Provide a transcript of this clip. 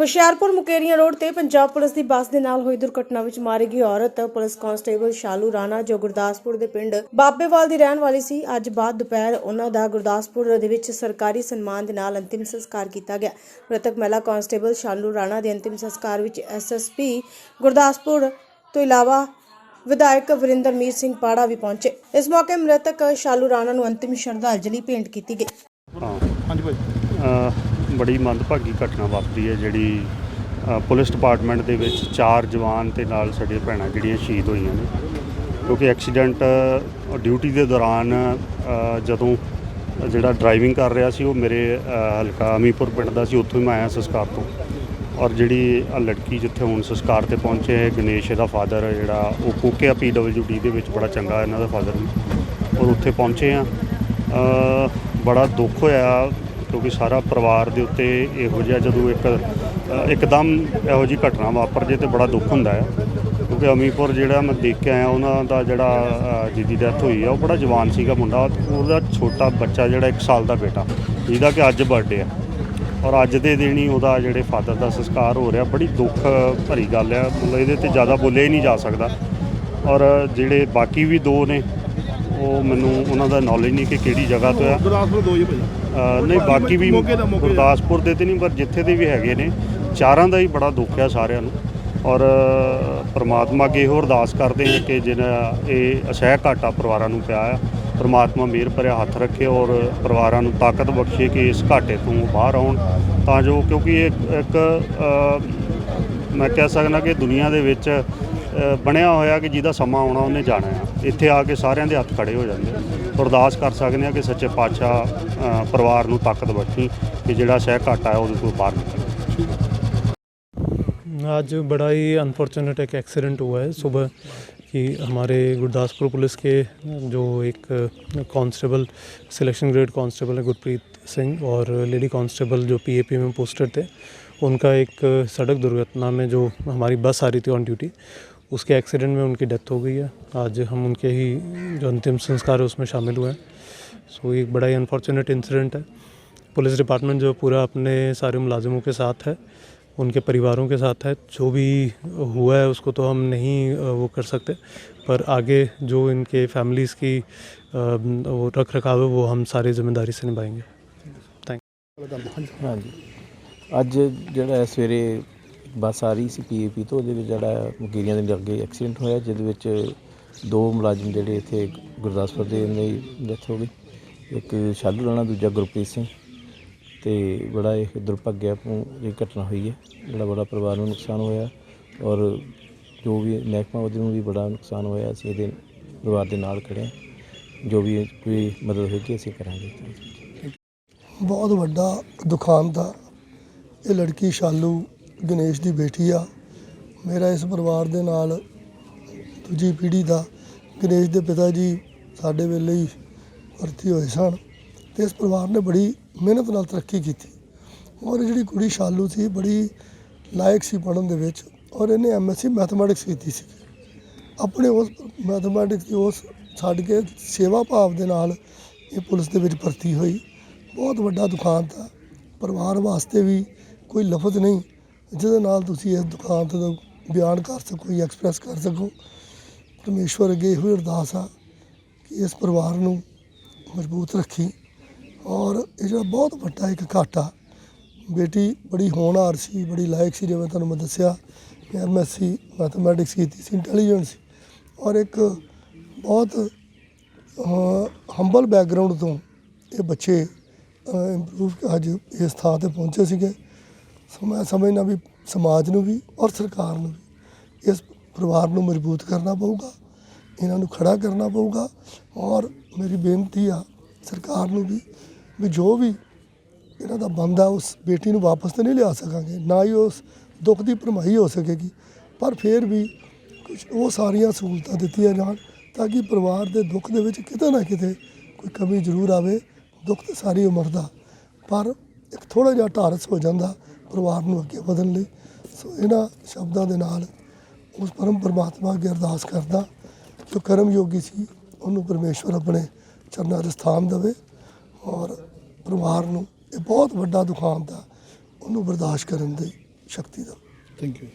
Hoshiarpur Mukerian road ਤੇ Punjab police ਦੀ ਬੱਸ ਦੇ ਨਾਲ ਹੋਈ ਦੁਰਘਟਨਾ ਵਿੱਚ ਮਾਰੀ ਗਈ ਔਰਤ। ਪੁਲਿਸ ਕਾਂਸਟੇਬਲ ਸ਼ਾਲੂ ਰਾਣਾ ਜੋ ਗੁਰਦਾਸਪੁਰ ਦੇ ਪਿੰਡ ਬਾਬੇਵਾਲ ਦੀ ਰਹਿਣ ਵਾਲੀ ਸੀ ਅੱਜ ਬਾਅਦ ਦੁਪਹਿਰ ਉਹਨਾਂ ਦਾ ਗੁਰਦਾਸਪੁਰ ਦੇ ਵਿੱਚ ਸਰਕਾਰੀ ਸਨਮਾਨ ਦੇ ਨਾਲ ਅੰਤਿਮ ਸੰਸਕਾਰ ਕੀਤਾ ਗਿਆ। ਮ੍ਰਿਤਕ ਮਹਿਲਾ ਕਾਂਸਟੇਬਲ ਸ਼ਾਲੂ ਰਾਣਾ ਦੇ ਅੰਤਿਮ ਸੰਸਕਾਰ ਵਿੱਚ ਐਸਐਸਪੀ ਗੁਰਦਾਸਪੁਰ ਤੋਂ ਇਲਾਵਾ ਵਿਧਾਇਕ ਵਰਿੰਦਰਮੀਤ ਸਿੰਘ ਪਾੜਾ ਵੀ ਪਹੁੰਚੇ। ਇਸ ਮੌਕੇ ਮ੍ਰਿਤਕ ਸ਼ਾਲੂ ਰਾਣਾ ਨੂੰ ਅੰਤਿਮ ਸ਼ਰਧਾਂਜਲੀ ਭੇਂਟ ਕੀਤੀ ਗਈ। ਹਾਂਜੀ ਭਾਈ। ਬੜੀ ਮੰਦਭਾਗੀ ਘਟਨਾ ਵਾਪਰੀ ਹੈ ਜਿਹੜੀ ਪੁਲਿਸ ਡਿਪਾਰਟਮੈਂਟ ਦੇ ਵਿੱਚ ਚਾਰ ਜਵਾਨ ਤੇ ਨਾਲ ਸਾਡੀਆਂ ਭੈਣਾਂ ਜਿਹੜੀਆਂ ਸ਼ਹੀਦ ਹੋਈਆਂ ਨੇ। ਕਿਉਂਕਿ ਐਕਸੀਡੈਂਟ ਡਿਊਟੀ ਦੇ ਦੌਰਾਨ ਜਦੋਂ ਜਿਹੜਾ ਡਰਾਈਵਿੰਗ ਕਰ ਰਿਹਾ ਸੀ, ਉਹ ਮੇਰੇ ਹਲਕਾ ਅਮੀਪੁਰ ਪਿੰਡ ਦਾ ਸੀ, ਉੱਥੋਂ ਹੀ ਮੈਂ ਆਇਆ ਸੰਸਕਾਰ ਤੋਂ। ਔਰ ਜਿਹੜੀ ਆਹ ਲੜਕੀ ਜਿੱਥੇ ਹੁਣ ਸੰਸਕਾਰ ਤੇ ਪਹੁੰਚੇ ਗਣੇਸ਼ ਦਾ ਫਾਦਰ ਜਿਹੜਾ ਉਹ ਕੋਕਿਆ ਪੀਡਬਲਯੂਡੀ ਦੇ ਵਿੱਚ, ਬੜਾ ਚੰਗਾ ਇਹਨਾਂ ਦਾ ਫਾਦਰ ਵੀ। ਔਰ ਉੱਥੇ ਪਹੁੰਚੇ ਆ ਬੜਾ ਦੁੱਖ ਹੋਇਆ। ਕਿਉਂਕਿ ਸਾਰਾ ਪਰਿਵਾਰ ਦੇ ਉੱਤੇ ਇਹੋ ਜਿਹਾ ਜਦੋਂ ਇੱਕ ਇੱਕਦਮ ਇਹੋ ਜਿਹੀ ਘਟਨਾ ਵਾਪਰ ਜੇ ਤੇ ਬੜਾ ਦੁੱਖ ਹੁੰਦਾ ਹੈ। ਕਿਉਂਕਿ ਅਮੀਪੁਰ ਜਿਹੜਾ ਮੈਂ ਦੇਖ ਕੇ ਆਇਆ, ਉਹਨਾਂ ਦਾ ਜਿਹੜਾ ਜਿਹਦੀ ਡੈਥ ਹੋਈ ਆ, ਉਹ ਬੜਾ ਜਵਾਨ ਸੀਗਾ ਮੁੰਡਾ। ਉਹਦਾ ਛੋਟਾ ਬੱਚਾ ਜਿਹੜਾ 1 ਸਾਲ ਦਾ ਬੇਟਾ, ਜਿਹਦਾ ਕਿ ਅੱਜ ਬਰਥਡੇ ਆ। ਔਰ ਅੱਜ ਦੇ ਦਿਨ ਹੀ ਉਹਦਾ ਜਿਹੜੇ ਫਾਦਰ ਦਾ ਸੰਸਕਾਰ ਹੋ ਰਿਹਾ, ਬੜੀ ਦੁੱਖ ਭਰੀ ਗੱਲ ਆ। ਮਤਲਬ ਇਹਦੇ ਤੇ ਜ਼ਿਆਦਾ ਬੋਲਿਆ ਹੀ ਨਹੀਂ ਜਾ ਸਕਦਾ। ਔਰ ਜਿਹੜੇ ਬਾਕੀ ਵੀ ਦੋ ਨੇ ਉਹ ਮੈਨੂੰ ਉਹਨਾਂ ਦਾ ਨੌਲੇਜ ਨਹੀਂ ਕਿ ਕਿਹੜੀ ਜਗ੍ਹਾ ਤੋਂ ਆ। ਗੁਰਦਾਸਪੁਰ ਦੋ ਹੀ ਭਾਈ। ਨਹੀਂ ਬਾਕੀ ਵੀ। ਗੁਰਦਾਸਪੁਰ ਦੇ ਤੇ ਨਹੀਂ ਪਰ ਜਿੱਥੇ ਦੇ ਵੀ ਹੈਗੇ ਨੇ ਚਾਰਾਂ ਦਾ ਹੀ ਬੜਾ ਦੁੱਖ ਆ ਸਾਰਿਆਂ ਨੂੰ। ਔਰ ਪ੍ਰਮਾਤਮਾ ਅੱਗੇ ਇਹੋ ਅਰਦਾਸ ਕਰਦੇ ਹਾਂ ਕਿ ਜਿਹਨਾਂ ਇਹ ਅਸਹਿ ਘਾਟਾ ਪਰਿਵਾਰਾਂ ਨੂੰ ਪਿਆ ਆ ਪ੍ਰਮਾਤਮਾ ਮਿਹਰ ਭਰਿਆ ਹੱਥ ਰੱਖੇ ਔਰ ਪਰਿਵਾਰਾਂ ਨੂੰ ਤਾਕਤ ਬਖਸ਼ੇ ਕਿ ਇਸ ਘਾਟੇ ਤੋਂ ਬਾਹਰ ਆਉਣ। ਤਾਂ ਜੋ ਕਿਉਂਕਿ ਇਹ ਇੱਕ ਮੈਂ ਕਹਿ ਸਕਦਾ ਕਿ ਦੁਨੀਆ ਦੇ ਵਿੱਚ ਬਣਿਆ ਹੋਇਆ ਕਿ ਜਿਹਦਾ ਸਮਾਂ ਆਉਣਾ ਉਹਨੇ ਜਾਣਾ ਆ। ਇੱਥੇ ਆ ਕੇ ਸਾਰਿਆਂ ਦੇ ਹੱਥ ਖੜੇ ਹੋ ਜਾਂਦੇ ਆ। ਅਰਦਾਸ ਕਰ ਸਕਦੇ ਆ ਕਿ ਸੱਚੇ ਪਾਤਸ਼ਾਹ ਅ, ਪਰਿਵਾਰ ਨੂੰ ਤਾਕਤ ਬਖਸ਼ੀ ਕਿ ਜਿਹੜਾ ਸਹਿ ਘਾਟਾ ਹੈ ਉਹਦੇ ਤੋਂ ਬਾਹਰ ਨਿਕਲੇ आज बड़ा ही अनफॉर्चुनेट एक एक्सीडेंट हुआ है सुबह कि हमारे गुरदासपुर पुलिस के जो एक कांस्टेबल सिलेक्शन ग्रेड कांस्टेबल है गुरप्रीत सिंह और लेडी कांस्टेबल जो पीएपी में पोस्टेड थे उनका एक सड़क दुर्घटना में जो हमारी बस आ रही थी ऑन ड्यूटी उसके एक्सीडेंट में उनकी डेथ हो गई है। आज हम उनके ही जो अंतिम संस्कार है, उसमें शामिल हुए हैं। सो एक बड़ा ही अनफॉर्चुनेट इंसिडेंट है। पुलिस डिपार्टमेंट जो पूरा अपने सारे मुलाजिमों के साथ है, उनके परिवारों के साथ है, जो भी हुआ है, उसको तो हम नहीं वो कर सकते। पर आगे जो इनके फैमिलीज़ की वो रख रखाव है, वो हम सारी ज़िम्मेदारी से निभाएँगे। थैंक हाँ जी। अज जरा सवेरे ਬੱਸ ਆ ਰਹੀ ਸੀ ਪੀਏਪੀ ਤੋਂ, ਉਹਦੇ ਵਿੱਚ ਜਿਹੜਾ ਮਕੀਰੀਆਂ ਦੇ ਅੱਗੇ ਐਕਸੀਡੈਂਟ ਹੋਇਆ, ਜਿਹਦੇ ਵਿੱਚ ਦੋ ਮੁਲਾਜ਼ਮ ਜਿਹੜੇ ਇੱਥੇ ਗੁਰਦਾਸਪੁਰ ਦੇ ਨੇ ਡੈਥ ਹੋ ਗਈ। ਇੱਕ ਸ਼ਾਲੂ ਰਾਣਾ ਦੂਜਾ ਗੁਰਪ੍ਰੀਤ ਸਿੰਘ। ਤੇ ਬੜਾ ਇਹ ਦੁਰਭਾਗਿਆ ਇਹ ਘਟਨਾ ਹੋਈ ਹੈ, ਜਿਹੜਾ ਬੜਾ ਪਰਿਵਾਰ ਨੂੰ ਨੁਕਸਾਨ ਹੋਇਆ ਔਰ ਜੋ ਵੀ ਮਹਿਕਮਾ ਉਹਦੇ ਨੂੰ ਵੀ ਬੜਾ ਨੁਕਸਾਨ ਹੋਇਆ, ਅਸੀਂ ਇਹਦੇ ਪਰਿਵਾਰ ਦੇ ਨਾਲ ਖੜੇ ਹਾਂ। ਜੋ ਵੀ ਕੋਈ ਮਦਦ ਹੋਏਗੀ, ਅਸੀਂ ਕਰਾਂਗੇ। ਬਹੁਤ ਵੱਡਾ ਦੁਖਾਂਤ ਆ। ਇਹ ਲੜਕੀ ਸ਼ਾਲੂ ਗਣੇਸ਼ ਦੀ ਬੇਟੀ ਆ। ਮੇਰਾ ਇਸ ਪਰਿਵਾਰ ਦੇ ਨਾਲ ਦੂਜੀ ਪੀੜ੍ਹੀ ਦਾ ਗਣੇਸ਼ ਦੇ ਪਿਤਾ ਜੀ ਸਾਡੇ ਵੇਲੇ ਹੀ ਭਰਤੀ ਹੋਏ ਸਨ ਤੇ ਇਸ ਪਰਿਵਾਰ ਨੇ ਬੜੀ ਮਿਹਨਤ ਨਾਲ ਤਰੱਕੀ ਕੀਤੀ। ਔਰ ਜਿਹੜੀ ਕੁੜੀ ਸ਼ਾਲੂ ਸੀ, ਬੜੀ ਲਾਇਕ ਸੀ ਪੜ੍ਹਨ ਦੇ ਵਿੱਚ ਔਰ ਇਹਨੇ ਐਮਐਸਸੀ ਮੈਥਮੈਟਿਕਸ ਕੀਤੀ ਸੀ। ਆਪਣੇ ਉਸ ਮੈਥਮੈਟਿਕਸ ਦੀ ਉਸ ਛੱਡ ਕੇ ਸੇਵਾ ਭਾਵ ਦੇ ਨਾਲ ਇਹ ਪੁਲਿਸ ਦੇ ਵਿੱਚ ਭਰਤੀ ਹੋਈ। ਬਹੁਤ ਵੱਡਾ ਦੁਖਾਂਤ ਆ। ਪਰਿਵਾਰ ਵਾਸਤੇ ਵੀ ਕੋਈ ਲਫ਼ਜ਼ ਨਹੀਂ। ਜਿਹਦੇ ਨਾਲ ਤੁਸੀਂ ਇਸ ਦੁਖਾਂਤ ਦਾ ਬਿਆਨ ਕਰ ਸਕੋ ਜਾਂ ਐਕਸਪ੍ਰੈਸ ਕਰ ਸਕੋ। ਪਰਮੇਸ਼ਵਰ ਅੱਗੇ ਇਹੋ ਹੀ ਅਰਦਾਸ ਆ ਕਿ ਇਸ ਪਰਿਵਾਰ ਨੂੰ ਮਜ਼ਬੂਤ ਰੱਖੀ। ਔਰ ਇਹ ਜਿਹੜਾ ਬਹੁਤ ਵੱਡਾ ਇੱਕ ਘਾਟਾ ਬੇਟੀ ਬੜੀ ਹੋਣਹਾਰ ਸੀ, ਬੜੀ ਲਾਇਕ ਸੀ, ਜਿਵੇਂ ਤੁਹਾਨੂੰ ਮੈਂ ਦੱਸਿਆ ਐਮਐਸਸੀ ਮੈਥਮੈਟਿਕਸ ਕੀਤੀ ਸੀ ਇੰਟੈਲੀਜੈਂਟ ਸੀ। ਔਰ ਇੱਕ ਬਹੁਤ ਹੰਬਲ ਬੈਕਗ੍ਰਾਉਂਡ ਤੋਂ ਇਹ ਬੱਚੇ ਇੰਪਰੂਵ ਅੱਜ ਇਸ ਥਾਂ ਤੇ ਪਹੁੰਚੇ ਸੀਗੇ। ਸੋ ਮੈਂ ਸਮਝਣਾ ਵੀ ਸਮਾਜ ਨੂੰ ਵੀ ਔਰ ਸਰਕਾਰ ਨੂੰ ਵੀ। ਇਸ ਪਰਿਵਾਰ ਨੂੰ ਮਜ਼ਬੂਤ ਕਰਨਾ ਪਊਗਾ, ਇਹਨਾਂ ਨੂੰ ਖੜਾ ਕਰਨਾ ਪਊਗਾ ਔਰ ਮੇਰੀ ਬੇਨਤੀ ਆ ਸਰਕਾਰ ਨੂੰ ਵੀ ਵੀ ਜੋ ਵੀ ਇਹਨਾਂ ਦਾ ਬੰਦਾ ਉਸ ਬੇਟੀ ਨੂੰ ਵਾਪਸ ਤਾਂ ਨਹੀਂ ਲਿਆ ਸਕਾਂਗੇ, ਨਾ ਹੀ ਉਸ ਦੁੱਖ ਦੀ ਭਰਮਾਈ ਹੋ ਸਕੇਗੀ, ਪਰ ਫਿਰ ਵੀ ਕੁਝ ਉਹ ਸਾਰੀਆਂ ਸਹੂਲਤਾਂ ਦਿੱਤੀਆਂ ਜਾਣ ਤਾਂ ਕਿ ਪਰਿਵਾਰ ਦੇ ਦੁੱਖ ਦੇ ਵਿੱਚ ਕਿਤੇ ਨਾ ਕਿਤੇ ਕੋਈ ਕਮੀ ਜ਼ਰੂਰ ਆਵੇ, ਦੁੱਖ ਤਾਂ ਸਾਰੀ ਉਮਰ ਦਾ, ਪਰ ਇੱਕ ਥੋੜਾ ਜਿਹਾ ਢਾਰਸ ਹੋ ਜਾਂਦਾ ਪਰਿਵਾਰ ਨੂੰ ਅੱਗੇ ਵਧਣ ਲਈ। ਸੋ ਇਹਨਾਂ ਸ਼ਬਦਾਂ ਦੇ ਨਾਲ ਉਸ ਪਰਮ ਪਰਮਾਤਮਾ ਅੱਗੇ ਅਰਦਾਸ ਕਰਦਾ ਜੋ ਕਰਮ ਯੋਗੀ ਸੀ, ਉਹਨੂੰ ਪਰਮੇਸ਼ਵਰ ਆਪਣੇ ਚਰਨਾਂ ਦੇ ਸਥਾਨ ਦੇਵੇ ਔਰ ਪਰਿਵਾਰ ਨੂੰ ਇਹ ਬਹੁਤ ਵੱਡਾ ਦੁਖਾਂਤ ਆ, ਉਹਨੂੰ ਬਰਦਾਸ਼ਤ ਕਰਨ ਦੀ ਸ਼ਕਤੀ ਦਾ ਥੈਂਕ ਯੂ